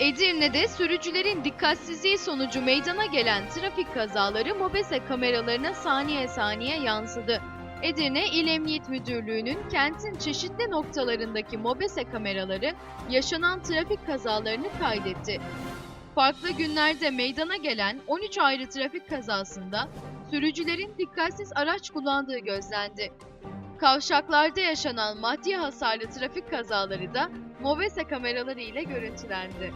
Edirne'de sürücülerin dikkatsizliği sonucu meydana gelen trafik kazaları MOBESE kameralarına saniye saniye yansıdı. Edirne İl Emniyet Müdürlüğü'nün kentin çeşitli noktalarındaki MOBESE kameraları yaşanan trafik kazalarını kaydetti. Farklı günlerde meydana gelen 13 ayrı trafik kazasında sürücülerin dikkatsiz araç kullandığı gözlendi. Kavşaklarda yaşanan maddi hasarlı trafik kazaları da MOBESE kameraları ile görüntülendi.